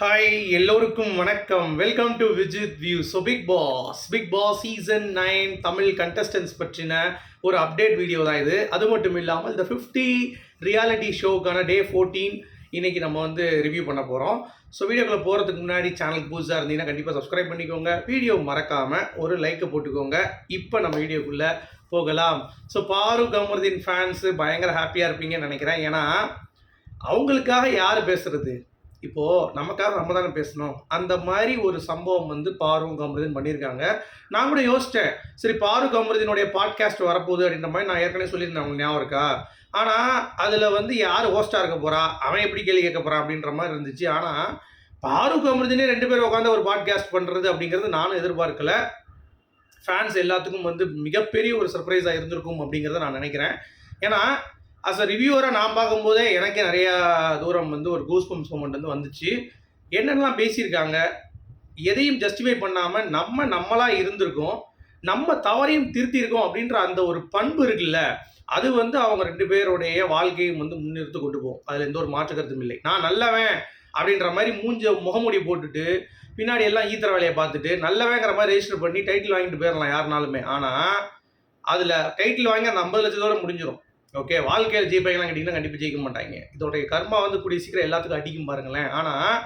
Hi எல்லோருக்கும் வணக்கம். Welcome to Vijith view so Bigg Boss Bigg Boss season nine Tamil contestants பற்றின ஒரு update video தான் இது. அது மட்டும் இல்லாமல் இந்த ஃபிஃப்டி ரியாலிட்டி ஷோக்கான டே ஃபோர்டீன் இன்றைக்கி நம்ம வந்து ரிவ்யூ பண்ண போகிறோம் ஸோ வீடியோக்குள்ள போகிறதுக்கு முன்னாடி சேனலுக்கு புதுசாக இருந்தீங்கன்னா கண்டிப்பாக சப்ஸ்கிரைப் பண்ணிக்கோங்க. வீடியோ மறக்காமல் ஒரு லைக்கை போட்டுக்கோங்க. இப்போ நம்ம வீடியோக்குள்ளே போகலாம். ஸோ பாரு கமருதீன் ஃபேன்ஸு பயங்கர ஹாப்பியாக இருப்பீங்கன்னு நினைக்கிறேன். ஏன்னா அவங்களுக்காக யார் பேசுகிறது இப்போ நமக்காக நம்ம தானே பேசணும். அந்த மாதிரி ஒரு சம்பவம் வந்து பாரூக் அமிர்தன் பண்ணியிருக்காங்க. நான் கூட யோசித்தேன் சரி பாரூக் அமிர்தனுடைய பாட்காஸ்ட் வரப்போகுது அப்படின்ற மாதிரி நான் ஏற்கனவே சொல்லியிருந்தேன். உங்களுக்கு ஞாபகம் இருக்கா? ஆனால் அதில் வந்து யார் ஹோஸ்டாக இருக்க போகிறா அவன் எப்படி கேள்வி கேட்க போகிறான் அப்படின்ற மாதிரி இருந்துச்சு. ஆனால் பாரூக் அமிர்தனே ரெண்டு பேரும் உட்காந்து ஒரு பாட்காஸ்ட் பண்ணுறது அப்படிங்கிறது நானும் எதிர்பார்க்கல. ஃபேன்ஸ் எல்லாத்துக்கும் வந்து மிகப்பெரிய ஒரு சர்ப்ரைஸாக இருந்திருக்கும் அப்படிங்கிறத நான் நினைக்கிறேன். ஏன்னா அஸ் அ ரிவ்யூவராக நான் பார்க்கும்போதே எனக்கே நிறையா தூரம் வந்து ஒரு கூஸ் பம்ஸ் மூமெண்ட் வந்து வந்துச்சு. என்னென்னலாம் பேசியிருக்காங்க? எதையும் ஜஸ்டிஃபை பண்ணாமல் நம்ம நம்மளாக இருந்திருக்கோம். நம்ம தவறையும் திருத்தியிருக்கோம் அப்படின்ற அந்த ஒரு பண்பு இருக்குல்ல அது வந்து அவங்க ரெண்டு பேருடைய வாழ்க்கையும் வந்து முன்னிறுத்து கொண்டு போகும். அதில் எந்த ஒரு மாற்று கருத்தும் இல்லை. நான் நல்லவன் அப்படின்ற மாதிரி மூஞ்ச முகமூடி போட்டுட்டு பின்னாடி எல்லாம் ஈத்தர வேலையை பார்த்துட்டு நல்லவேங்கிற மாதிரி ரெஜிஸ்டர் பண்ணி டைட்டில் வாங்கிட்டு போயிடலாம் யாருனாலுமே. ஆனால் அதில் டைட்டில் வாங்கி அந்த ஐம்பது லட்சத்தோடு முடிஞ்சிடும் ஓகே வாழ்க்கையில் ஜெயிப்பாங்கலாம் கேட்டிங்கன்னா கண்டிப்பாக ஜெயிக்க மாட்டாங்க இதோடைய கர்மா வந்து கூடிய சீக்கிரம் எல்லாத்துக்கும் அடிக்கும் பாருங்களேன். ஆனால்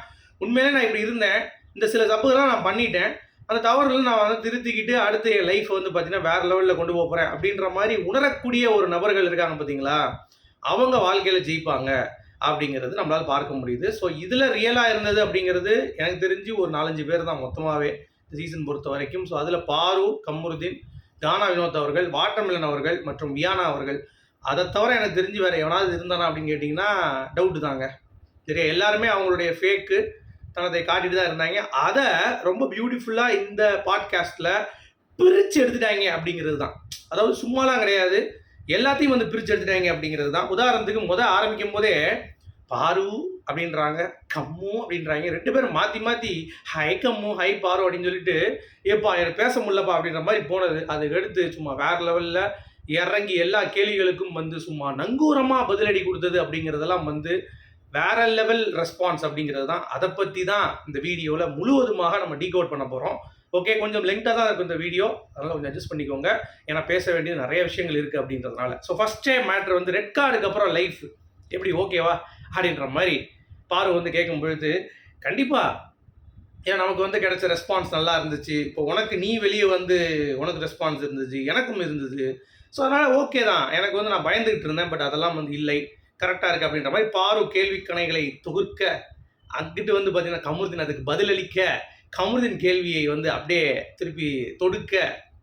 உண்மையிலே நான் இப்படி இருந்தேன். இந்த சில தப்புகள்லாம் நான் பண்ணிட்டேன். அந்த தவறுகளை நான் வந்து திருத்திக்கிட்டு அடுத்த என் லைஃப் வந்து பார்த்தீங்கன்னா வேற லெவலில் கொண்டு போக போகிறேன் அப்படின்ற மாதிரி உணரக்கூடிய ஒரு நபர்கள் இருக்காங்க பார்த்தீங்களா அவங்க வாழ்க்கையில் ஜெயிப்பாங்க அப்படிங்கிறது நம்மளால் பார்க்க முடியுது. ஸோ இதில் ரியலாக இருந்தது அப்படிங்கிறது எனக்கு தெரிஞ்சு ஒரு நாலஞ்சு பேர் தான் மொத்தமாகவே சீசன் பொறுத்த வரைக்கும். ஸோ அதில் பாரு கம்ருதீன் தானா வினோத் அவர்கள் வாட்டர்மிலன் அவர்கள் மற்றும் வியானா அவர்கள் அதை தவிர எனக்கு தெரிஞ்சு வேற எவனாவது இருந்தானா அப்படின்னு கேட்டிங்கன்னா டவுட்டு தாங்க. சரியா? எல்லாருமே அவங்களுடைய ஃபேக்கு தனத்தை காட்டிட்டு தான் இருந்தாங்க. அதை ரொம்ப பியூட்டிஃபுல்லாக இந்த பாட்காஸ்ட்டில் பிரித்து எடுத்துட்டாங்க அப்படிங்கிறது தான். அதாவது சும்மாலாம் கிடையாது. எல்லாத்தையும் வந்து பிரித்து எடுத்துட்டாங்க அப்படிங்கிறது தான். உதாரணத்துக்கு முத ஆரம்பிக்கும் போதே பாரு அப்படின்றாங்க கம்மு அப்படின்றாங்க. ரெண்டு பேரும் மாற்றி மாற்றி ஹை கம்மு ஹை பாரு அப்படின்னு சொல்லிட்டு ஏப்பா எனக்கு பேச முடியலப்பா அப்படின்ற மாதிரி போனது. அதுக்கு எடுத்து சும்மா வேற லெவலில் இறங்கி எல்லா கேள்விகளுக்கும் வந்து சும்மா நங்கூரமாக பதிலடி கொடுத்தது அப்படிங்கிறதெல்லாம் வந்து வேற லெவல் ரெஸ்பான்ஸ் அப்படிங்கிறது தான். அதை பற்றி தான் இந்த வீடியோவில் முழுவதுமாக நம்ம டீகோட் பண்ண போகிறோம் ஓகே கொஞ்சம் லெங்க்டாக தான் இருக்கும் இந்த வீடியோ. அதனால் கொஞ்சம் அட்ஜஸ்ட் பண்ணிக்கோங்க. ஏன்னா பேச வேண்டியது நிறைய விஷயங்கள் இருக்குது அப்படின்றதுனால. ஸோ ஃபஸ்ட் டைம் மேட்ரு வந்து ரெட் கார்டுக்கு அப்புறம் லைஃப் எப்படி ஓகேவா அப்படின்ற மாதிரி பாரு வந்து கேட்கும் பொழுது கண்டிப்பாக ஏன்னா நமக்கு வந்து கிடைச்ச ரெஸ்பான்ஸ் நல்லா இருந்துச்சு. இப்போ உனக்கு நீ வெளியே வந்து உனக்கு ரெஸ்பான்ஸ் இருந்துச்சு எனக்கும் இருந்தது ஸோ அதனால் ஓகே தான். எனக்கு வந்து நான் பயந்துகிட்டு இருந்தேன் பட் அதெல்லாம் வந்து இல்லை. கரெக்டாக இருக்குது அப்படின்ற மாதிரி பாரு கேள்வி கணைகளை தொகுக்க அங்கிட்டு வந்து பார்த்தீங்கன்னா கமருதீன் அதுக்கு பதிலளிக்க கமருதீன் கேள்வியை வந்து அப்படியே திருப்பி தொடுக்க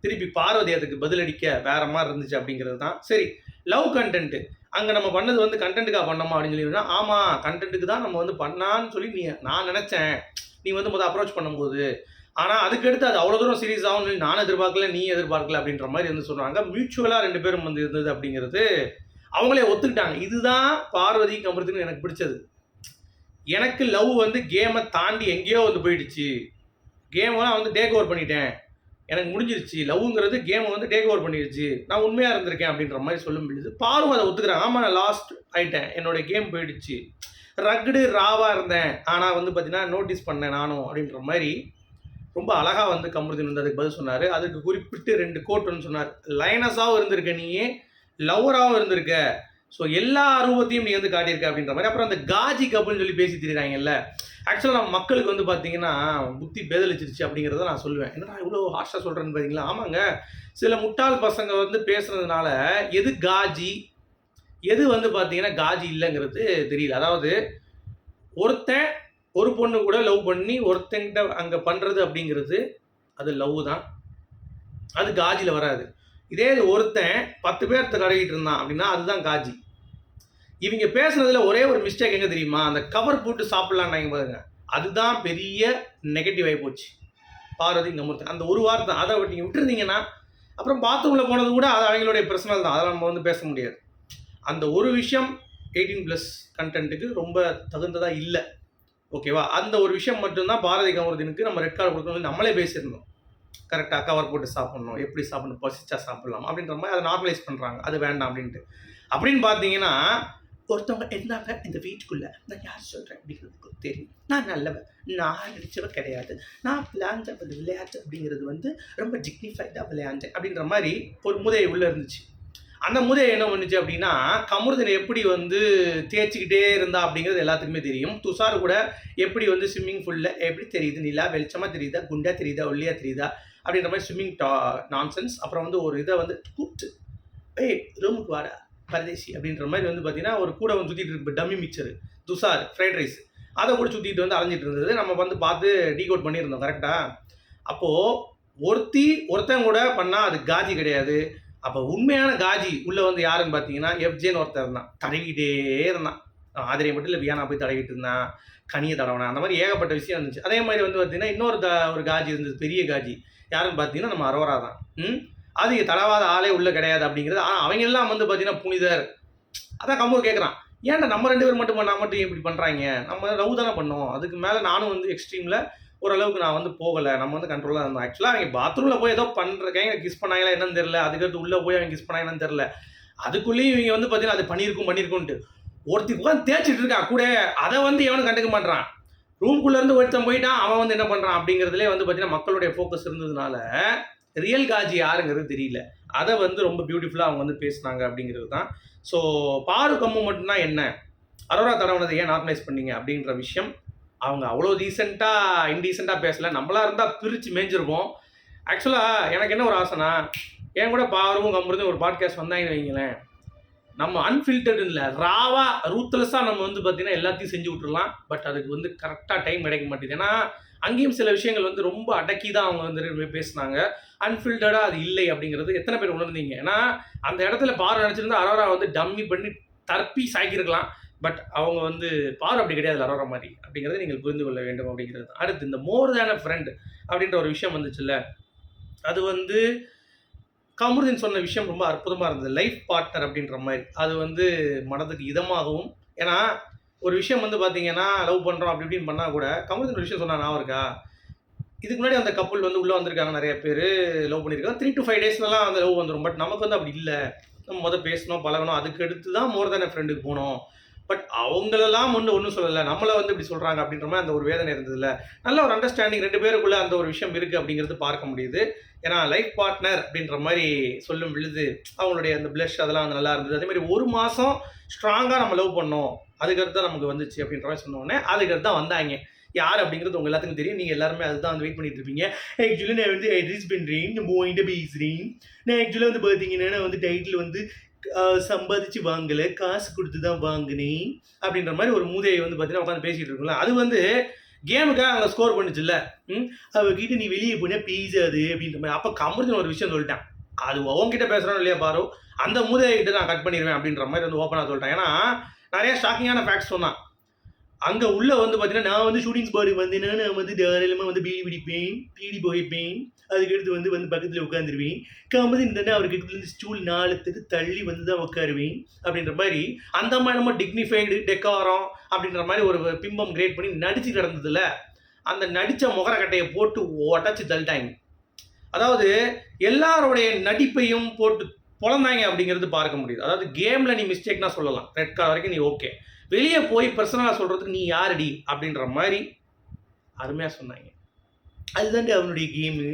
திருப்பி பார்வதி அதுக்கு பதிலளிக்க வேற மாதிரி இருந்துச்சு அப்படிங்கிறது தான். சரி லவ் கண்டென்ட்டு அங்கே நம்ம பண்ணது வந்து கண்டென்ட்டுக்காக பண்ணோமா அப்படின்னு சொல்லி ஆமாம் கண்டென்ட்டுக்கு தான் நம்ம வந்து பண்ணான்னு சொல்லி நீ நான் நினச்சேன். நீ வந்து முதல் அப்ரோச் பண்ணும்போது ஆனால் அதுக்கடுத்து அது அவ்வளோ தூரம் சீரியஸ் ஆகும் நான் எதிர்பார்க்கல நீ எதிர்பார்க்கல அப்படின்ற மாதிரி வந்து சொன்னாங்க மியூச்சுவலாக ரெண்டு பேரும் வந்து இருந்தது அப்படிங்கிறது அவங்களே ஒத்துக்கிட்டாங்க. இதுதான் பார்வதி கமருதுன்னு எனக்கு பிடிச்சது. எனக்கு லவ் வந்து கேமை தாண்டி எங்கேயோ வந்து போயிடுச்சு. கேமெல்லாம் வந்து டேக் ஓவர் பண்ணிட்டேன். எனக்கு முடிஞ்சிருச்சு. லவ்ங்கிறது கேமை வந்து டேக் ஓவர் பண்ணிடுச்சு. நான் உண்மையாக இருந்திருக்கேன் அப்படின்ற மாதிரி சொல்ல முடியுது பாரும் அதை ஒத்துக்கிறேன் ஆமாம் நான் லாஸ்ட் ஆயிட்டேன். என்னோட கேம் போயிடுச்சு. ரகுடு ராவாக இருந்தேன். ஆனால் வந்து பார்த்தீங்கன்னா நோட்டீஸ் பண்ணேன் நானும் அப்படின்ற மாதிரி ரொம்ப அழகாக வந்து கமருதீன் வந்து அதுக்கு பதில் சொன்னார். அதுக்கு குறிப்பிட்டு ரெண்டு கோட் வந்து சொன்னார். லைனஸாகவும் இருந்திருக்க நீயே லவ்வராகவும் இருந்திருக்க. ஸோ எல்லா அருவத்தையும் நீ வந்து காட்டியிருக்க அப்படின்ற மாதிரி. அப்புறம் அந்த காஜி கபுல்னு சொல்லி பேசி தெரியுறாங்கல்ல ஆக்சுவலாக நம்ம மக்களுக்கு வந்து பார்த்தீங்கன்னா புத்தி பேதலிச்சிருச்சு அப்படிங்கிறத நான் சொல்லுவேன். என்னடா இவ்வளோ ஹார்ஷாக சொல்கிறேன்னு பார்த்தீங்களா ஆமாங்க. சில முட்டாள் பசங்க வந்து பேசுகிறதுனால எது காஜி எது வந்து பார்த்தீங்கன்னா காஜி இல்லைங்கிறது தெரியல. அதாவது ஒருத்தன் ஒரு பொண்ணு கூட லவ் பண்ணி ஒருத்தங்கிட்ட அங்கே பண்ணுறது அப்படிங்கிறது அது லவ் தான். அது காஜியில் வராது. இதே ஒருத்தன் பத்து பேர் தடவிட்டு இருந்தான் அப்படின்னா அதுதான் காஜி. இவங்க பேசுனதுல ஒரே ஒரு மிஸ்டேக் எங்கே தெரியுமா? அந்த கவர் போட்டு சாப்பிடலான்னாங்க பாருங்க. அதுதான் பெரிய நெகட்டிவ் ஆகி போச்சு. பார்வதி கமுர்த்தி அந்த ஒரு வாரத்தை அதை நீங்கள் விட்டுருந்தீங்கன்னா அப்புறம் பாத்ரூமில் போனது கூட அது அவங்களுடைய பிரச்சனை தான். அதெல்லாம் நம்ம வந்து பேச முடியாது. அந்த ஒரு விஷயம் எயிட்டீன் ப்ளஸ் கண்டென்ட்டுக்கு ரொம்ப தகுந்ததாக இல்லை. ஓகேவா? அந்த ஒரு விஷயம் மட்டும்தான் பாரதி கமருதீனுக்கு நம்ம ரெட் கார்டு கொடுக்கணும் நம்மளே பேசியிருந்தோம். கரெக்டாக கவர் போட்டு சாப்பிட்ணும் எப்படி சாப்பிடணும் பசிச்சா சாப்பிடலாம் அப்படின்ற மாதிரி அதை நார்மலைஸ் பண்ணுறாங்க அது வேண்டாம் அப்படின்ட்டு. அப்படின்னு பார்த்தீங்கன்னா ஒருத்தவங்க இருந்தாங்க இந்த வீட்டுக்குள்ளே. நான் யார் சொல்கிறேன் அப்படிங்கிறதுக்கு தெரியும். நான் நல்லவன். நான் நடிச்சவ கிடையாது. நான் விளையாண்ட விளையாட்டு அப்படிங்கிறது வந்து ரொம்ப டிக்னிஃபைடாக விளையாண்டேன் அப்படின்ற மாதிரி ஒரு முதை உள்ளே இருந்துச்சு. அந்த முதல் என்ன பண்ணுச்சு அப்படின்னா கமருதனை எப்படி வந்து தேய்ச்சிக்கிட்டே இருந்தா அப்படிங்கிறது எல்லாத்துக்குமே தெரியும். துஷார் கூட எப்படி வந்து ஸ்விம்மிங் ஃபுல்ல எப்படி தெரியுது நிலா வெளிச்சமாக தெரியுதா குண்டா தெரியுதா ஒல்லியா தெரியுதா அப்படின்ற மாதிரி ஸ்விம்மிங் டா நான்சென்ஸ் அப்புறம் வந்து ஒரு இதை வந்து கூப்பிட்டு ஏய் ரூமுக்கு வாடா பரதேசி அப்படின்ற மாதிரி வந்து பார்த்தீங்கன்னா ஒரு கூட வந்து சுற்றிட்டு இருக்கு dummy mixture Tushar fried rice அதை கூட சுற்றிட்டு வந்து அலைஞ்சிட்டு இருந்தது. நம்ம வந்து பார்த்து டீகோட் பண்ணியிருந்தோம் கரெக்டாக அப்போது ஒருத்தி ஒருத்தன் கூட பண்ணால் அது காஜி கிடையாது. அப்போ உண்மையான காஜி உள்ளே வந்து யாருன்னு பார்த்தீங்கன்னா எஃப்ஜேன்னு ஒருத்தர் இருந்தான். தடவிக்கிட்டே இருந்தான். ஆதிரியை மட்டும் இல்லை வியானா போய் தடவிட்டு இருந்தான். கனியை தடவினான் அந்த மாதிரி ஏகப்பட்ட விஷயம் இருந்துச்சு. அதே மாதிரி வந்து பார்த்தீங்கன்னா இன்னொரு த ஒரு காஜி இருந்தது பெரிய காஜி. யாருன்னு பார்த்தீங்கன்னா நம்ம அரோரா தான். ம்? அது தடவாத ஆளே உள்ள கிடையாது அப்படிங்கிறது. ஆனால் அவங்க எல்லாம் வந்து பார்த்தீங்கன்னா புனிதர். அதான் கம்போ கேட்குறான் ஏன்டா நம்ம ரெண்டு பேர் மட்டும் பண்ணா மட்டும் இப்படி பண்ணுறாங்க நம்ம லவ் தானே பண்ணோம் அதுக்கு மேலே நானும் வந்து எக்ஸ்ட்ரீமில் ஓரளவுக்கு நான் வந்து போகலை. நம்ம வந்து கண்ட்ரோலாக இருந்தோம். ஆக்சுவலாக அவங்க பாத்ரூமில் போய் ஏதோ பண்ணுறேன் கிஸ் பண்ணாங்களா என்னன்னு தெரில அதுக்கடுத்து உள்ளே போய் அவங்க கிஸ் பண்ணாங்கன்னு தெரில அதுக்குள்ளேயும் இவங்க வந்து பார்த்தீங்கன்னா அது பண்ணியிருக்கும் பண்ணியிருக்கும்ட்டு ஒருத்தி உட்காந்து தேய்ச்சிட்டு இருக்கா கூட அதை வந்து எவனும் கண்டுக்க மாட்டான் ரூம்குள்ளேருந்து ஒருத்தன் போயிட்டான் அவன் வந்து என்ன பண்ணுறான் அப்படிங்கிறதுலே வந்து பார்த்தீங்கன்னா மக்களுடைய ஃபோக்கஸ் இருந்ததுனால ரியல் காஜி யாருங்கிறது தெரியல. அதை வந்து ரொம்ப பியூட்டிஃபுல்லாக அவங்க வந்து பேசுனாங்க அப்படிங்கிறது தான். ஸோ பாரு கம்மு மட்டும்தான் என்ன? அரோரா தடவனதை ஏன் நார்மலைஸ் பண்ணீங்க அப்படின்ற விஷயம். அவங்க அவ்வளோ டீசெண்டாக இன்டீசெண்டாக பேசலை. நம்மளா இருந்தால் பிரித்து மேய்ஞ்சிருப்போம் ஆக்சுவலாக எனக்கு என்ன ஒரு ஆசைனா என் கூட பாருவும் கம்புறது ஒரு பாட்காஸ்ட் வந்தாங்கன்னு வைங்களேன். நம்ம அன்ஃபில்டர்டு இல்லை ராவாக ரூத்லெஸ்ஸாக நம்ம வந்து பார்த்திங்கன்னா எல்லாத்தையும் செஞ்சு விட்டுருலாம் பட் அதுக்கு வந்து கரெக்டாக டைம் கிடைக்க மாட்டேங்குது. ஏன்னா அங்கேயும் சில விஷயங்கள் வந்து ரொம்ப அடக்கி தான் அவங்க வந்து பேசுனாங்க. அன்ஃபில்டடாக அது இல்லை அப்படிங்கிறது எத்தனை பேர் உணர்ந்தீங்க? ஏன்னா அந்த இடத்துல பாரு நினச்சிருந்தா அரோரா வந்து டம்மி பண்ணி தற்பி சாய்க்கிருக்கலாம். பட் அவங்க வந்து பார் அப்படி கிடையாது அரோரா மாதிரி. அப்படிங்கிறத நீங்கள் புரிந்து கொள்ள வேண்டும் அப்படிங்கிறது. அடுத்து இந்த மோர் தேன் அ ஃப்ரெண்ட் அப்படின்ற ஒரு விஷயம் வந்துச்சுல்ல. அது வந்து கமருதீன் சொன்ன விஷயம் ரொம்ப அற்புதமாக இருந்தது. லைஃப் பார்ட்னர் அப்படின்ற மாதிரி. அது வந்து மனதுக்கு இதமாகவும் ஏன்னா ஒரு விஷயம் வந்து பார்த்தீங்கன்னா லவ் பண்ணுறோம் அப்படி இப்படின்னு பண்ணால் கூட கமருதீன் ஒரு விஷயம் சொன்னால் ஞாபகம் இருக்கா? இதுக்கு முன்னாடி அந்த கப்பல் வந்து உள்ளே வந்திருக்காங்க நிறைய பேர் லவ் பண்ணியிருக்காங்க. த்ரீ டு ஃபைவ் டேஸ்லலாம் அந்த லவ் வந்துடும் பட் நமக்கு வந்து அப்படி இல்லை. நம்ம முதல் பேசணும் பழகணும். அதுக்கு அடுத்து தான் மோர் தேன் ஃப்ரெண்டுக்கு போனோம் பட் அவங்களெல்லாம் ஒன்று ஒன்றும் சொல்லலை. நம்மளை வந்து இப்படி சொல்கிறாங்க அப்படின்ற மாதிரி அந்த ஒரு வேதனை இருந்ததுல. நல்ல ஒரு அண்டர்ஸ்டாண்டிங் ரெண்டு பேருக்குள்ளே அந்த ஒரு விஷயம் இருக்குது அப்படிங்கிறது பார்க்க முடியுது. ஏன்னா லைஃப் பார்ட்னர் அப்படின்ற மாதிரி சொல்லும் பொழுது அவங்களுடைய அந்த ப்ளஷ் அதெல்லாம் நல்லா இருந்தது. அதே மாதிரி ஒரு மாதம் ஸ்ட்ராங்காக நம்ம லவ் பண்ணோம். அதுக்கடுத்து தான் நமக்கு வந்துச்சு அப்படின்ற மாதிரி சொன்னோடனே அதுக்கடுத்து தான் வந்தாங்க. யார் அப்படிங்கிறது உங்க எல்லாத்துக்கும் தெரியும். நீங்கள் எல்லாருமே அதுதான் வந்து வெயிட் பண்ணிட்டு இருப்பீங்க. ஆக்சுவலி நான் வந்து அட்ரஸ் பண்ணுறேன் நம்ம பேசுகிறேன் நான் ஆக்சுவலாக வந்து பார்த்தீங்கன்னா நான் வந்து டைட்டில் வந்து சம்பாதிச்சு வாங்கலை காசு கொடுத்து தான் வாங்கினேன் அப்படின்ற மாதிரி ஒரு மூதையை வந்து பார்த்தீங்கன்னா உட்காந்து பேசிகிட்டு இருக்கும்ல. அது வந்து கேமுக்காக அங்கே ஸ்கோர் பண்ணுச்சுல்ல. ம்? அவகிட்ட நீ வெளியே போனால் அது அப்படின்ற மாதிரி. அப்போ கமர்ஜன் ஒரு விஷயம் சொல்லிட்டேன். அது உங்ககிட்ட பேசுகிறோம் இல்லையா பாரு. அந்த மூதைகிட்ட நான் கட் பண்ணிடுவேன் அப்படின்ற மாதிரி வந்து ஓப்பனாக சொல்லிட்டேன். ஏன்னா நிறைய ஷாக்கிங்கான ஃபேக்ட்ஸ் சொன்னான். அங்கே உள்ள வந்து பார்த்தீங்கன்னா நான் வந்து ஷூட்டிங் ஸ்பாட்டுக்கு வந்தேன்னா நான் வந்து தாராளமாக வந்து பீடி பிடிப்பேன் பீடி போயிருப்பேன் அதுக்கடுத்து வந்து வந்து பக்கத்தில் உட்காந்துருவேன் கமது இந்த அவர் கிட்ட ஸ்டூல் நாளத்துக்கு தள்ளி வந்து தான் உட்காருவேன் அப்படின்ற மாதிரி. அந்த மாதிரி நம்ம டிக்னிஃபைடு டெக்காரம் அப்படின்ற மாதிரி ஒரு பிம்பம் கிரியேட் பண்ணி நடிச்சு கிடந்ததுல அந்த நடித்த முகரக்கட்டையை போட்டு உடச்சி தள்ளிட்டாங்க. அதாவது எல்லாருடைய நடிப்பையும் போட்டு பொழந்தாங்க அப்படிங்கிறது பார்க்க முடியுது. அதாவது கேமில் நீ மிஸ்டேக்னா சொல்லலாம். ரெட் கார்டு வரைக்கும் நீ ஓகே வெளியே போய் பர்சனலாக சொல்கிறதுக்கு நீ யாருடி? அப்படின்ற மாதிரி அருமையாக சொன்னாங்க. அதுதாண்டி அவனுடைய கேமு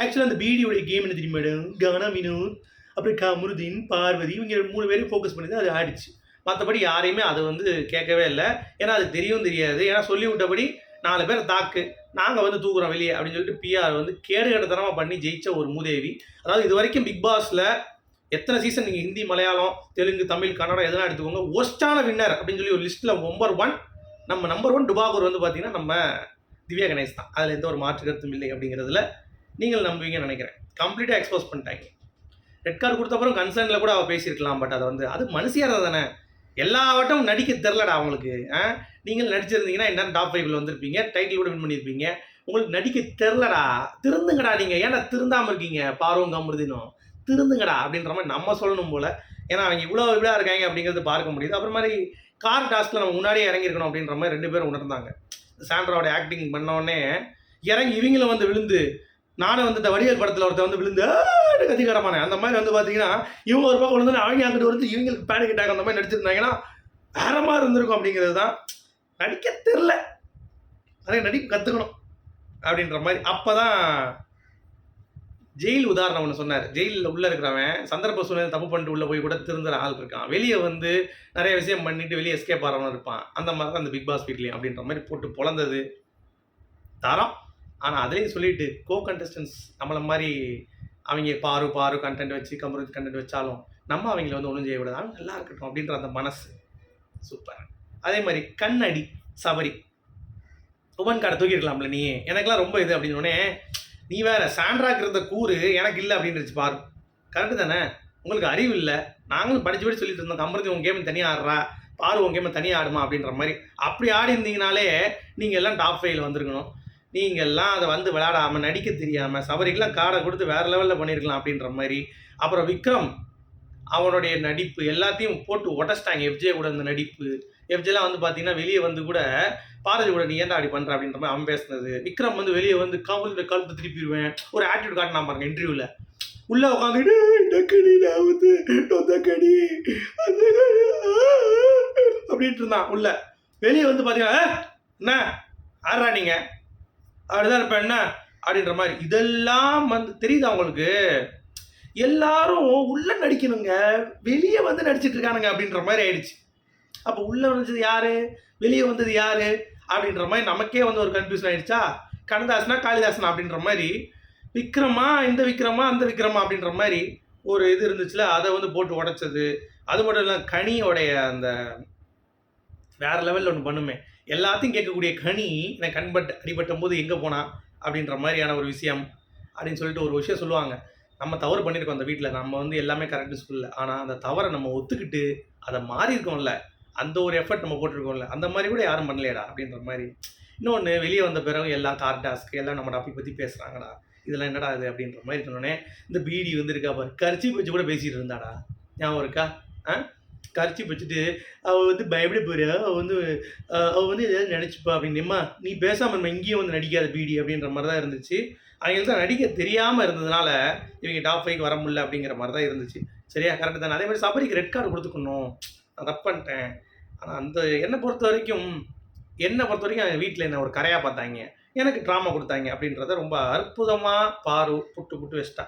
ஆக்சுவலாக அந்த பீடியோடைய கேம் என்ன தெரியும் மேடம் கானா வினோத் அப்புறம் கமருதீன் பார்வதி இவங்க மூணு பேரையும் ஃபோக்கஸ் பண்ணி தான் அது ஆடிச்சு. மற்றபடி யாரையுமே அது வந்து கேட்கவே இல்லை. ஏன்னா அது தெரியவும் தெரியாது. ஏன்னா சொல்லி விட்டபடி நாலு பேர் தாக்கு. நாங்கள் வந்து தூக்குறோம் வெளியே அப்படின்னு சொல்லிட்டு பிஆர் வந்து கேடு கட்டத்தனமாக பண்ணி ஜெயித்த ஒரு மூதேவி. அதாவது இது வரைக்கும் பிக் பாஸில் எத்தனை சீசன் நீங்கள் ஹிந்தி மலையாளம் தெலுங்கு தமிழ் கன்னடம் எதனா எடுத்துக்கோங்க ஒஸ்டான வின்னர் அப்படின்னு சொல்லி ஒரு லிஸ்ட்டில் நம்பர் ஒன் நம்ம நம்பர் ஒன் டுபாகூர் வந்து பார்த்தீங்கன்னா நம்ம திவ்யா கணேஷ் தான். அதில் எந்த ஒரு மாற்று கருத்தும் இல்லை அப்படிங்கிறதுல நீங்கள் நம்புவீங்கன்னு நினைக்கிறேன். கம்ப்ளீட்டாக எக்ஸ்போஸ் பண்ணிட்டாங்க. ரெட் கார்டு கொடுத்த அப்புறம் கன்சர்னில் கூட அவள் பேசியிருக்கலாம் பட் அதை வந்து அது மனுஷியாக தானே? எல்லாவட்டும் நடிக்க தெரிலடா அவங்களுக்கு. ஆ? நீங்கள் நடிச்சிருந்தீங்கன்னா என்னென்னு டாப் ஃபைவ்ல வந்திருப்பீங்க டைட்டில் கூட வின் பண்ணியிருப்பீங்க. உங்களுக்கு நடிக்க தெரிலடா திருந்துங்கடா நீங்கள் ஏன்னா திருந்தாமல் இருக்கீங்க? பார்வம் கமுருதினும் திருந்துங்கடா அப்படின்ற மாதிரி நம்ம சொல்லணும் போல. ஏன்னா அவங்க இவ்வளோ இவ்வளோ இருக்காங்க அப்படிங்கிறது பார்க்க முடியுது. அப்புறம் மாதிரி கார் டாஸ்கில் நம்ம முன்னாடியே இறங்கியிருக்கணும் அப்படின்ற மாதிரி ரெண்டு பேரும் உணர்ந்தாங்க. சாண்ட்ராவோட ஆக்டிங் பண்ணோடனே இறங்கி இவங்களும் வந்து விழுந்து நானும் வந்து இந்த வடிவேல் படத்தில் ஒருத்தர் வந்து விழுந்து "ஆன்னு அந்த மாதிரி வந்து பார்த்தீங்கன்னா இவங்க ஒரு பக்கம் விழுந்து அவங்க அங்கிட்டு வந்து இவங்களுக்கு பேடு கிட்டாங்க அந்த மாதிரி நடிச்சிருந்தாங்கன்னா வேற மாதிரி இருந்திருக்கும் அப்படிங்கிறது தான். நடிக்க தெரில அதே நடிப்பு கற்றுக்கணும் அப்படின்ற மாதிரி. அப்போ தான் ஜெயில் உதாரணம் ஒன்று சொன்னார். ஜெயிலில் உள்ளே இருக்கிறவன் சந்தர்ப்ப சூழ்நிலை தப்பு பண்ணிட்டு உள்ளே போய் கூட திருந்துற ஆள் இருக்கான். வெளியே வந்து நிறைய விஷயம் பண்ணிட்டு வெளியே எஸ்கேப் ஆகிறவன் இருப்பான். அந்த மாதிரி தான் அந்த பிக் பாஸ் வீட்லேயும் அப்படின்ற மாதிரி போட்டு பொழந்தது. தரம். ஆனால் அதுலேயும் சொல்லிட்டு கோ கண்டஸ்டன்ஸ் நம்மளை மாதிரி அவங்க பாரு பாரு கண்டென்ட் வச்சு கம்பரேஜ் கண்டென்ட் வச்சாலும் நம்ம அவங்கள வந்து ஒன்றும் செய்யக்கூடாது அவங்க நல்லா இருக்கட்டும் அப்படின்ற அந்த மனசு. சூப்பர் அதே மாதிரி கண்ணடி சபரி. உபன் கார்டை தூக்கிருக்கலாம்ல நீ எனக்கெல்லாம் ரொம்ப இது அப்படின்னு உடனே நீ வேற சாண்ட்ராக்கு இருந்த கூறு எனக்கு இல்லை அப்படின்றச்சு பாரு. கரெக்டு தானே? உங்களுக்கு அறிவு இல்லை. நாங்களும் படிச்சு படிச்சு சொல்லிட்டு இருந்தோம் கம்பரத்தி உன் கேம் தனியாக ஆடுறா பாரு உன் கேம் தனியாக ஆடுமா அப்படின்ற மாதிரி. அப்படி ஆடி இருந்தீங்கனாலே நீங்கள் எல்லாம் டாப் ஃபைவ்ல வந்திருக்கணும். நீங்கள்லாம் அதை வந்து விளையாடாமல் நடிக்க தெரியாமல் சபரிக்கெலாம் கார்டை கொடுத்து வேறு லெவலில் பண்ணியிருக்கலாம் அப்படின்ற மாதிரி. அப்புறம் விக்ரம் அவனுடைய நடிப்பு எல்லாத்தையும் போட்டு உடச்சிட்டாங்க. எஃப்ஜே கூட அந்த நடிப்பு. எஃப்ஜேலாம் வந்து பார்த்தீங்கன்னா வெளியே வந்து கூட பாரதி கூட நீ ஏன்டா அப்படி பண்ணுற அப்படின்ற மாதிரி அவன் பேசுனது. விக்ரம் வந்து வெளியே வந்து காவல் கழுத்து திருப்பிடுவேன். ஒரு ஆட்டிடியூட் காட்டினா பாருங்க இன்டர்வியூவில் உள்ளே உட்காந்துட்டு டக்கடி நான் வந்து டொந்தக்கடி அப்படின்ட்டு இருந்தான் உள்ள. வெளியே வந்து பார்த்தீங்கன்னா என்ன? ஆடுறா நீங்கள் அப்படிதான் இருப்பேன் என்ன? அப்படின்ற மாதிரி. இதெல்லாம் வந்து தெரியுதா அவங்களுக்கு எல்லாரும் உள்ள நடிக்கணுங்க. வெளியே வந்து நடிச்சிட்டு இருக்கானுங்க அப்படின்ற மாதிரி ஆயிடுச்சு. அப்போ உள்ள நடிச்சது யாரு? வெளியே வந்தது யாரு? அப்படின்ற மாதிரி நமக்கே வந்து ஒரு கன்ஃபியூஷன் ஆயிடுச்சா? கண்ணதாசனா காளிதாசனா அப்படின்ற மாதிரி விக்ரமா இந்த விக்ரமா அந்த விக்ரமா அப்படின்ற மாதிரி ஒரு இது இருந்துச்சுல அதை வந்து போட்டு உடைச்சது. அது மட்டும் இல்லை கனியோடைய அந்த வேற லெவலில் ஒன்று பண்ணுமே. எல்லாத்தையும் கேட்கக்கூடிய கனி எனக்கு கண்பட்டு அடிபட்டும் போது எங்கே போனா அப்படின்ற மாதிரியான ஒரு விஷயம் அப்படின்னு சொல்லிட்டு ஒரு விஷயம் சொல்லுவாங்க. நம்ம தவறு பண்ணியிருக்கோம் அந்த வீட்டில் நம்ம வந்து எல்லாமே கரெக்டு சொல்லல ஆனால் அந்த தவறை நம்ம ஒத்துக்கிட்டு அதை மாறி இருக்கோம்ல அந்த ஒரு எஃபர்ட் நம்ம போட்டிருக்கோம்ல அந்த மாதிரி கூட யாரும் பண்ணலையடா அப்படின்ற மாதிரி. இன்னொன்று வெளியே வந்த பிறகு எல்லாம் கார் டாஸ்க்கு எல்லாம் நம்ம டாபிக் பற்றி பேசுகிறாங்கடா இதெல்லாம் என்னடா இது அப்படின்ற மாதிரி சொன்னோடனே இந்த பீடி வந்துருக்கா பாரு கரிச்சி வச்சு கூட பேசிகிட்டு இருந்தாடா. ஞாபகம் இருக்கா? ஆ? கரிச்சி வச்சுட்டு அவள் வந்து பயப்பட போறியா? அவள் வந்து அவள் வந்து எதாவது நினச்சிப்பா அப்படின்னுமா நீ பேசாமல் நம்ம இங்கேயும் வந்து நடிக்காத பீடி அப்படின்ற மாதிரி தான் இருந்துச்சு. அவங்களுக்கு தான் நடிக்க தெரியாமல் இருந்ததுனால இவங்க டாப் ஃபைவ்க்கு வர முடியல அப்படிங்கிற மாதிரி தான் இருந்துச்சு. சரியா கரெக்டு தானே? அதே மாதிரி சபரிக்கு ரெட் கார்டு கொடுத்துக்கணும். நான் தப்பு பண்ணிட்டேன். ஆனால் அந்த என்னை பொறுத்த வரைக்கும் என்னை பொறுத்த வரைக்கும் என் வீட்டில் என்ன ஒரு கரையாக பார்த்தாங்க. எனக்கு ட்ராமா கொடுத்தாங்க அப்படின்றத ரொம்ப அற்புதமாக பாரு புட்டு புட்டு வச்சிட்டா.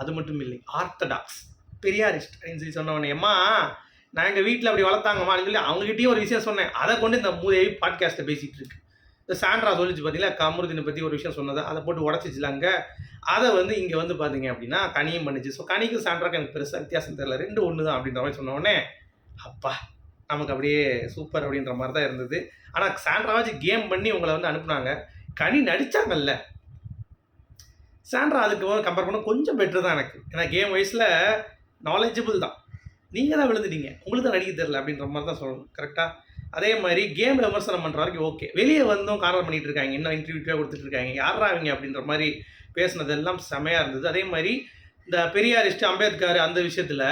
அது மட்டும் இல்லை ஆர்த்தடாக்ஸ் பெரியாரிஸ்ட் அப்படின்னு சொல்லி சொன்னவனேம்மா நான் எங்கள் வீட்டில் அப்படி வளர்த்தாங்கம்மா அப்படின்னு சொல்லி அவங்ககிட்டயும் ஒரு விஷயம் சொன்னேன். அதை கொண்டு இந்த மூதேவி பாட்காஸ்ட்டை பேசிகிட்டு இருக்கு. இந்த சாண்ட்ரா சொல்லிச்சு பார்த்தீங்களா கமருதினை பற்றி ஒரு விஷயம் சொன்னதை அதை போட்டு உடச்சிச்சுலாங்க அதை வந்து இங்கே வந்து பார்த்தீங்க அப்படின்னா கனியும் பண்ணிச்சு. ஸோ கனிக்கும் சாண்ட்ராக்கு எனக்கு பெருசாக வித்தியாசம் தெரியல. ரெண்டு ஒன்று தான் அப்படின்ற மாதிரி சொன்னோடனே அப்பா நமக்கு அப்படியே சூப்பர் அப்படின்ற மாதிரி தான் இருந்தது ஆனால் சாண்ட்ராவாச்சு கேம் பண்ணி உங்களை வந்து அனுப்புனாங்க. கனி நடித்தாங்கல்ல சாண்ட்ரா அதுக்கு கம்பேர் பண்ண கொஞ்சம் பெட்டர் தான் எனக்கு. ஏன்னா கேம் வைஸில் நாலேஜபிள் தான். நீங்கள் தான் விழுந்துட்டீங்க. உங்களுக்கு தான் நடிக்க தெரில அப்படின்ற மாதிரி தான் சொல்லணும் கரெக்டாக அதே மாதிரி கேமில் விமர்சனம் பண்ணுற வரைக்கும் ஓகே வெளியே வந்தும் காரணம் பண்ணிட்டு இருக்காங்க. இன்னும் இன்டர்வியூக்காக கொடுத்துட்ருக்காங்க யாரா அவங்க அப்படின்ற மாதிரி பேசுனதெல்லாம் செமையாக இருந்தது. அதே மாதிரி இந்த பெரியாரிஸ்ட் அம்பேத்கர் அந்த விஷயத்தில்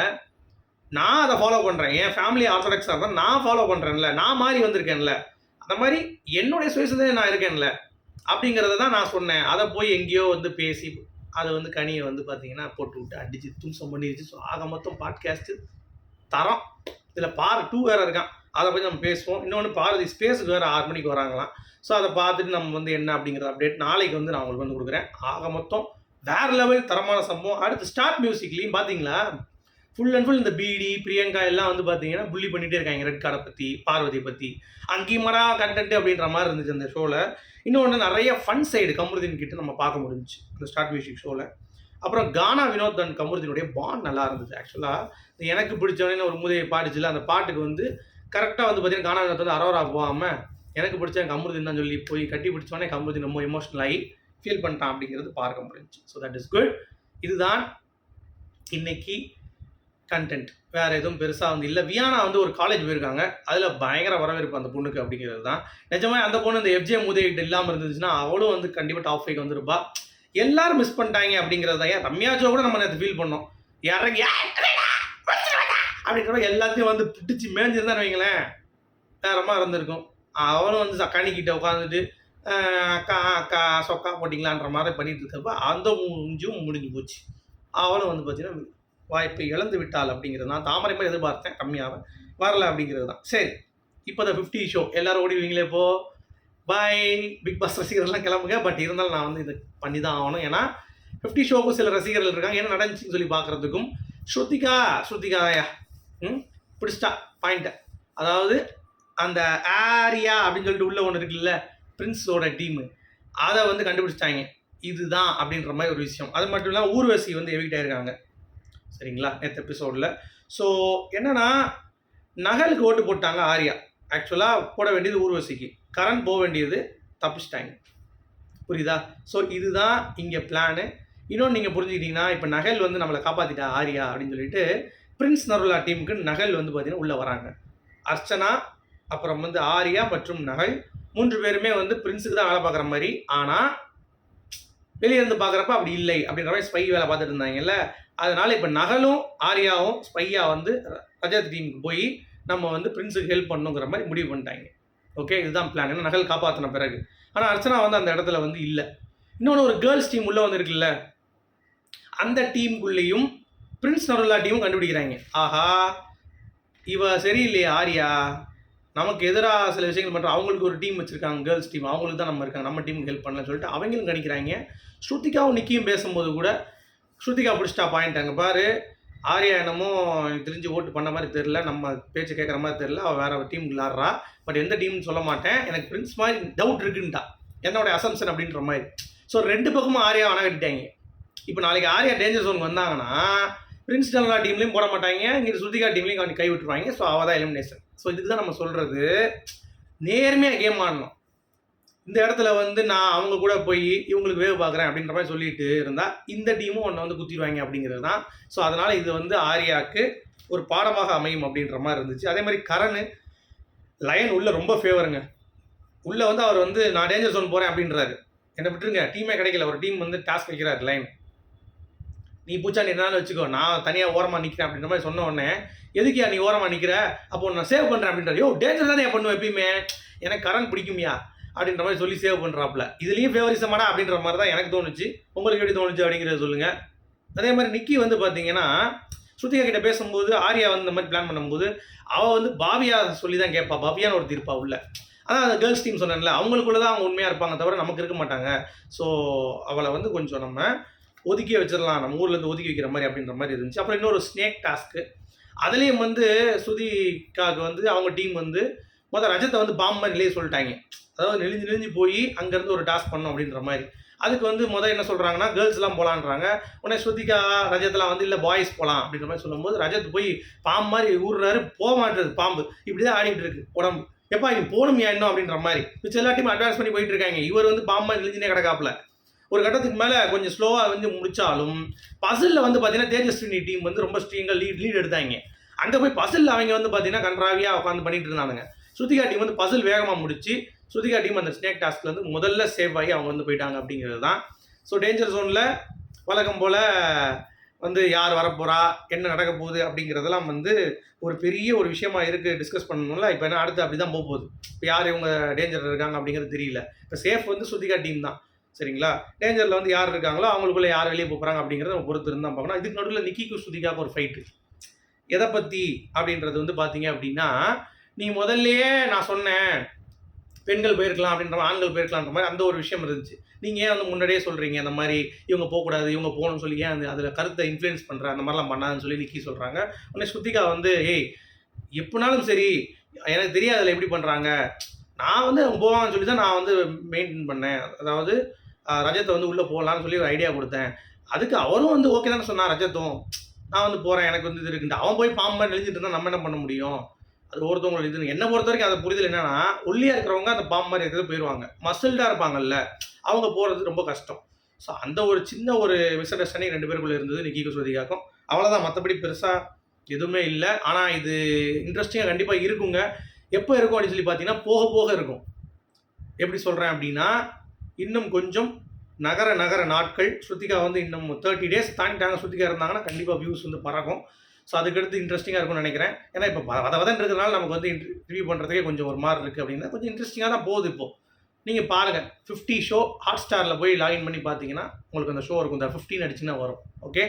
நான் அதை ஃபாலோ பண்ணுறேன் என் ஃபேமிலி ஆர்த்தடாக்ஸாக இருந்தால் நான் ஃபாலோ பண்ணுறேன்ல நான் மாறி வந்திருக்கேன்ல. அந்த மாதிரி என்னுடைய சுயசதே நான் இருக்கேன்ல. அப்படிங்கிறத தான் நான் சொன்னேன். அதை போய் எங்கேயோ வந்து பேசி அதை வந்து கனியை வந்து பார்த்தீங்கன்னா போட்டு விட்டு அடிச்சு தும்சம் பண்ணிடுச்சு ஸோ ஆக மொத்தம் பாட்காஸ்ட்டு தரோம். இதில் பார் டூ வேறு இருக்கான். அதை பற்றி நம்ம பேசுவோம். இன்னொன்று பாரதி ஸ்பேஸுக்கு வேறு ஆறு மணிக்கு வராங்களாம். ஸோ அதை பார்த்துட்டு நம்ம வந்து என்ன அப்படிங்கிற அப்டேட் நாளைக்கு வந்து நான் உங்களுக்கு வந்து கொடுக்குறேன். ஆக மொத்தம் வேறு லெவல் தரமான சம்பவம். அடுத்து ஸ்டார்ட் மியூசிக்லேயும் பார்த்தீங்களா ஃபுல் அண்ட் ஃபுல் இந்த பிடி பிரியங்கா எல்லாம் வந்து பார்த்தீங்கன்னா புள்ளி பண்ணிகிட்டே இருக்காங்க. ரெட் கார்டை பற்றி பார்வதியை பற்றி அங்கீமரா கண்டென்ட் அப்படின்ற மாதிரி இருந்துச்சு அந்த ஷோவில் இன்னொன்று நிறைய ஃபன் சைடு கமருதீன் கிட்ட நம்ம பார்க்க முடிஞ்சு அந்த ஸ்டார்ட் மியூசிக் ஷோவில் அப்புறம் கானா வினோத் அண்ட் கமருதீனுடைய பாண்ட் நல்லா இருந்துச்சு ஆக்சுவலாக எனக்கு பிடிச்சவனே ஒரு முதையை பாடிச்சுல அந்த பாட்டுக்கு வந்து கரெக்டாக வந்து பார்த்தீங்கன்னா கானா வினோத் வந்து அரோரா போகாமல் எனக்கு பிடிச்ச கமருதீன் தான் சொல்லி போய் கட்டி பிடிச்சவனே கமருதீன் ரொம்ப எமோஷனல் ஆகி ஃபீல் பண்ணிட்டான் அப்படிங்கிறது பார்க்க முடிஞ்சுச்சு. ஸோ தட் இஸ் குட் இதுதான் இன்னைக்கு கண்டென்ட் வேறு எதுவும் பெருசாக வந்து இல்லை. வியானா வந்து ஒரு காலேஜ் போயிருக்காங்க. அதில் பயங்கர வரவேற்பு அந்த பொண்ணுக்கு அப்படிங்கிறது தான். நிஜமாக அந்த பொண்ணு இந்த எஃப்ஜே முதலீட்டு இல்லாமல் இருந்துச்சுன்னா அவளும் வந்து கண்டிப்பாக டாப் ஃபைவ் வந்துருப்பா. எல்லாரும் மிஸ் பண்ணிட்டாங்க அப்படிங்கிறது தான் ஏன் ரம்யா ஜோ கூட நம்ம நேற்று ஃபீல் பண்ணோம். இறங்கி அப்படின்ற எல்லாத்தையும் வந்து பிடிச்சி மேய்ஞ்சிருந்தான்னு வைங்களேன். வேறமாக இருந்திருக்கும். அவனும் வந்து கணிக்கிட்ட உட்காந்துட்டு அக்கா அக்கா சொக்கா போட்டிங்களான்ற மாதிரி பண்ணிட்டு இருக்கப்ப அந்த முடிஞ்சும் முடிஞ்சு போச்சு. அவளும் வந்து பார்த்தீங்கன்னா வாய்ப்பை இழந்து விட்டால் அப்படிங்கிறது நான் தாமரை மாதிரி எதிர்பார்த்தேன் கம்மியாக. வரல அப்படிங்கிறது தான். சரி இப்போ இந்த ஃபிஃப்டி ஷோ எல்லாரும் ஓடிடுவீங்களே இப்போ? பாய் பிக் பாஸ் ரசிகர்கள்லாம் கிளம்புங்க. பட் இருந்தாலும் நான் வந்து இது பண்ணி தான் ஆகணும். ஏன்னா ஃபிஃப்டி ஷோக்கும் சில ரசிகர்கள் இருக்காங்க. என்ன நடந்துச்சுன்னு சொல்லி பார்க்குறதுக்கும் ஸ்ருதிகா ஸ்ருதிகாயா ம்? பிடிச்சிட்டா பாயிண்ட்டை அதாவது அந்த ஆரியா அப்படின்னு சொல்லிட்டு உள்ள ஒன்று இருக்குல்ல பிரின்ஸோட டீமு அதை வந்து கண்டுபிடிச்சிட்டாங்க. இதுதான் அப்படின்ற மாதிரி ஒரு விஷயம். அது மட்டும் இல்லாமல் ஊர்வசி வந்து எவிக்ட் ஆயிருக்காங்க. சரிங்களா? நேற்று எபிசோடில் ஸோ என்னென்னா நகலுக்கு ஓட்டு போட்டாங்க ஆர்யா. ஆக்சுவலாக போட வேண்டியது ஊர்வசிக்கு. கரண் போக வேண்டியது தப்பிச்சிட்டாங்க. புரியுதா? ஸோ இதுதான் இங்கே பிளானு இன்னொன்று நீங்கள் புரிஞ்சுக்கிட்டீங்கன்னா இப்போ நகல் வந்து நம்மளை காப்பாற்றிட்டா ஆரியா அப்படின்னு சொல்லிட்டு பிரின்ஸ் நருலா டீமுக்கு நகல் வந்து பார்த்தீங்கன்னா உள்ளே வராங்க. அர்ச்சனா அப்புறம் வந்து ஆரியா மற்றும் நகல் மூன்று பேருமே வந்து பிரின்ஸுக்கு தான் வேலை பார்க்குற மாதிரி. ஆனால் வெளியே இருந்து பார்க்குறப்ப அப்படி இல்லை அப்படின்ற மாதிரி ஸ்பை வேலை பார்த்துட்டு இருந்தாங்கல்ல. அதனால் இப்போ நகலும் ஆர்யாவும் ஸ்பையா வந்து ரஜத் டீமுக்கு போய் நம்ம வந்து பிரின்ஸுக்கு ஹெல்ப் பண்ணுங்கிற மாதிரி முடிவு பண்ணிட்டாங்க. ஓகே இதுதான் பிளான் ஏன்னா நகல் காப்பாற்றின பிறகு. ஆனால் அர்ச்சனா வந்து அந்த இடத்துல வந்து இல்லை. இன்னொன்று ஒரு கேர்ள்ஸ் டீம் உள்ளே வந்துருக்குல்ல அந்த டீமுக்குள்ளேயும் பிரின்ஸ் நருல்லா டீமும் கண்டுபிடிக்கிறாங்க. ஆஹா இவ சரியில்லையே ஆர்யா. நமக்கு எதிராக சில விஷயங்கள் பண்ணுறோம் அவங்களுக்கு ஒரு டீம் வச்சுருக்காங்க கேர்ள்ஸ் டீம் அவங்களுக்கு தான் நம்ம இருக்காங்க. நம்ம டீமுக்கு ஹெல்ப் பண்ணலன்னு சொல்லிட்டு அவங்களும் கணிக்கிறாங்க. ஸ்ருத்திகாவும் நிக்கியும் பேசும்போது கூட ஸ்ருதிகா பிடிச்சிட்டா பாயிண்ட் அங்கே பாரு. ஆர்யா என்னமோ தெரிஞ்சு ஓட்டு பண்ண மாதிரி தெரில நம்ம பேச்சு கேட்குற மாதிரி தெரில அவள் வேற டீம் விளாட்றா பட் எந்த டீம்னு சொல்ல மாட்டேன். எனக்கு பிரின்ஸ் மாதிரி டவுட் இருக்குன்ட்டா. என்னோட அசம்ஷன் அப்படின்ற மாதிரி. ஸோ ரெண்டு பக்கமும் ஆர்யா வண கட்டிட்டாங்க. இப்போ நாளைக்கு ஆர்யா டேஞ்சர் ஜோனுக்கு வந்தாங்கன்னா பிரின்ஸ் டல்லா டீம்லையும் போட மாட்டாங்க. இங்கே ஸ்ருதிகா டீம்லையும் கை விட்டுருவாங்க. ஸோ அவள் தான் எலிமினேஷன் ஸோ இதுக்கு தான் நம்ம சொல்கிறது நேர்மையாக கேம் ஆடணும். இந்த இடத்துல வந்து நான் அவங்க கூட போய் இவங்களுக்கு வேவு பார்க்குறேன் அப்படின்ற மாதிரி சொல்லிட்டு இருந்தால் இந்த டீமும் ஒன்றை வந்து குத்திடுவாங்க அப்படிங்கிறது தான். ஸோ அதனால் இது வந்து ஆர்யாவுக்கு ஒரு பாடமாக அமையும் அப்படின்ற மாதிரி இருந்துச்சு. அதே மாதிரி கரண் லயன் உள்ள ரொம்ப ஃபேவருங்க உள்ள வந்து அவர் வந்து நான் டேஞ்சர் ஜோன் போகிறேன் அப்படின்றாரு. என்ன விட்டுருங்க டீமே கிடைக்கல. ஒரு டீம் வந்து டாஸ்க் வைக்கிறார் லைன் நீ பூச்சா நீ என்னாலும் வச்சுக்கோ. நான் தனியாக ஓரமாக நிற்கிறேன் அப்படின்ற மாதிரி சொன்ன உடனே எதுக்கியா நீ ஓரமாக நிற்கிற அப்போ நான் சேவ் பண்ணுறேன் அப்படின்ற யோ டேஞ்சர் தானே பண்ணுவேன் எப்பயுமே. எனக்கு கரண் பிடிக்குமியா. அப்படின்ற மாதிரி சொல்லி சேவ் பண்ணுறாப்புல இதுலேயும் ஃபேவரிசமாடா அப்படின்ற மாதிரி தான் எனக்கு தோணுச்சு. உங்களுக்கு எப்படி தோணுச்சு அப்படிங்கிறத சொல்லுங்கள் அதே மாதிரி நிக்கி வந்து பார்த்தீங்கன்னா ஸ்ருதிகா கிட்ட பேசும்போது ஆர்யா வந்து இந்த மாதிரி பிளான் பண்ணும்போது அவள் வந்து பாவியா சொல்லி தான் கேட்பா பாவியான்னு ஒரு தீர்ப்பா உள்ள. அதான் அந்த கேர்ள்ஸ் டீம் சொன்னேன்ல அவங்களுக்குள்ள தான் அவங்க உண்மையாக இருப்பாங்க தவிர நமக்கு இருக்க மாட்டாங்க. ஸோ அவளை வந்து கொஞ்சம் நம்ம ஒதுக்கி வச்சிடலாம். நம்ம ஊர்லேருந்து ஒதுக்கி வைக்கிற மாதிரி அப்படின்ற மாதிரி இருந்துச்சு. அப்புறம் இன்னொரு ஸ்னேக் டாஸ்க்கு அதுலேயும் வந்து சுதிகாவுக்கு வந்து அவங்க டீம் வந்து மொதல் ரஜத்தை வந்து பாம்பை நிலையை சொல்லிட்டாங்க. அதாவது நெளிஞ்சு நெளிஞ்சு போய் அங்கேருந்து ஒரு டாஸ்க் பண்ணோம் அப்படின்ற மாதிரி. அதுக்கு வந்து மொதல் என்ன சொல்கிறாங்கன்னா கேர்ள்ஸ்லாம் போகலான்றாங்க உடனே ஸ்ருதிகா ரஜத்லாம் வந்து இல்லை பாய்ஸ் போகலாம் அப்படின்ற மாதிரி சொல்லும்போது ரஜத் போய் பாம்பு மாதிரி ஊர்றாரு. போக மாட்டேது பாம்பு. இப்படி தான் ஆடிட்டு இருக்கு உடம்பு. எப்பா நீ போகணுமியா இன்னும் அப்படின்ற மாதிரி. மிச்சம் டீம் அட்வான்ஸ் பண்ணி போயிட்டு இருக்காங்க. இவர் வந்து பாம்பு மாதிரி நெளிஞ்சுனே கிடக்காப்புல. ஒரு கட்டத்துக்கு மேலே கொஞ்சம் ஸ்லோவாக வந்து முடித்தாலும் பசிலில் வந்து பார்த்தீங்கன்னா தேஜஸ்வினி டீம் வந்து ரொம்ப ஸ்ட்ரீங்காக லீட் லீட் எடுத்தாங்க. அங்கே போய் பசிலில் அவங்க வந்து பார்த்தீங்கன்னா கன்றாவியாக உட்காந்து பண்ணிட்டு இருந்தானுங்க. ஸ்ருதிகா டீம் வந்து பசில் வேகமாக முடிச்சு ஸ்ருதிகா டீம் அந்த ஸ்னேக் டாஸ்க்ல வந்து முதல்ல சேவ் ஆகி அவங்க வந்து போயிட்டாங்க அப்படிங்கிறது தான். ஸோ டேஞ்சர் ஜோனில் வழக்கம் போல் வந்து யார் வரப்போகிறா என்ன நடக்க போகுது அப்படிங்கிறதெல்லாம் வந்து ஒரு பெரிய ஒரு விஷயமா இருக்குது டிஸ்கஸ் பண்ணணும்ல. இப்போ என்ன அடுத்து அப்படி தான் போக போகுது. இப்போ யார் இவங்க டேஞ்சர் இருக்காங்க அப்படிங்கிறது தெரியல. இப்போ சேஃப் வந்து ஸ்ருதிகா டீம் தான். சரிங்களா? டேஞ்சரில் வந்து யார் இருக்காங்களோ அவங்களுக்குள்ள யார் வெளியே போகிறாங்க அப்படிங்கிறத நம்ம பொறுத்து இருந்தால் பார்க்கணும். இதுக்கு நடுவில் நிக்கிக்கு ஸ்ருதிகாவுக்கு ஒரு ஃபைட்டு எதை பற்றி அப்படின்றது வந்து பார்த்தீங்க அப்படின்னா நீ முதல்லையே நான் சொன்னேன் பெண்கள் போயிருக்கலாம் அப்படின்ற ஆண்கள் போயிருக்கலாம்ன்ற மாதிரி அந்த ஒரு விஷயம் இருந்துச்சு. நீங்கள் ஏன் வந்து முன்னாடியே சொல்கிறீங்க அந்த மாதிரி இவங்க போகக்கூடாது இவங்க போகணும்னு சொல்லி ஏன் அந்த அதில் கருத்தை இன்ஃப்ளூயன்ஸ் பண்ணுற அந்த மாதிரிலாம் பண்ணாதுன்னு சொல்லி நிக்கி சொல்கிறாங்க உடனே ஸ்ருத்திகா வந்து ஏய் எப்படினாலும் சரி எனக்கு தெரியாது அதில் எப்படி பண்ணுறாங்க நான் வந்து அவங்க போவாங்கன்னு சொல்லி தான் நான் வந்து மெயின்டைன் பண்ணேன். அதாவது ரஜத்தை வந்து உள்ளே போகலான்னு சொல்லி ஒரு ஐடியா கொடுத்தேன். அதுக்கு அவரும் வந்து ஓகே தானே சொன்னான் ரஜத்தும். நான் வந்து போகிறேன் எனக்கு வந்து இது இருக்குன்ட்டு. அவன் போய் பாம்பு எழுதிட்டு இருந்தால் நம்ம என்ன பண்ண முடியும்? அது ஒருத்தவங்களுக்கு இது என்னை பொறுத்த வரைக்கும் அதை புரிதல் என்னன்னா ஒல்லியாக இருக்கிறவங்க அந்த பாம்பு மாதிரி இருக்கிறது போயிடுவாங்க மசில்டாக இருப்பாங்கல்ல அவங்க போகிறது ரொம்ப கஷ்டம். ஸோ அந்த ஒரு சின்ன ஒரு மிஸ் அண்டர்ஸ்டாண்டிங் ரெண்டு பேருக்குள்ள இருந்தது நிக்கிக்கு ஸ்ருதிகாக்கும் அவ்வளோதான் மற்றபடி பெருசாக எதுவுமே இல்லை. ஆனால் இது இன்ட்ரெஸ்டிங்காக கண்டிப்பாக இருக்குங்க. எப்போ இருக்கும் அப்படின்னு சொல்லி பார்த்தீங்கன்னா போக போக இருக்கும். எப்படி சொல்கிறேன் அப்படின்னா இன்னும் கொஞ்சம் நகர நகர நாட்கள் ஸ்ருத்திகா வந்து இன்னும் தேர்ட்டி டேஸ் தாண்டிட்டாங்க. ஸ்ருத்திகா இருந்தாங்கன்னா கண்டிப்பாக வியூஸ் வந்து பறக்கும். ஸோ அதுக்கடுத்து இன்ட்ரெஸ்டிங்காக இருக்கும்னு நினைக்கிறேன். ஏன்னா இப்போ வத வதன் இருக்கிறதுனால நமக்கு வந்து ரிவ்யூ பண்ணுறதுக்கே கொஞ்சம் ஒரு மாதிரி இருக்குது அப்படின்னா கொஞ்சம் இன்ட்ரெஸ்டிங்காக தான் போகுது இப்போது நீங்கள் பாருங்கள் ஃபிஃப்டி ஷோ ஹாட் ஸ்டாரில் போய் லாகின் பண்ணி பார்த்தீங்கன்னா உங்களுக்கு அந்த ஷோ இருக்கும். இந்த ஃபிஃப்டின் அடிச்சுன்னா வரும். ஓகே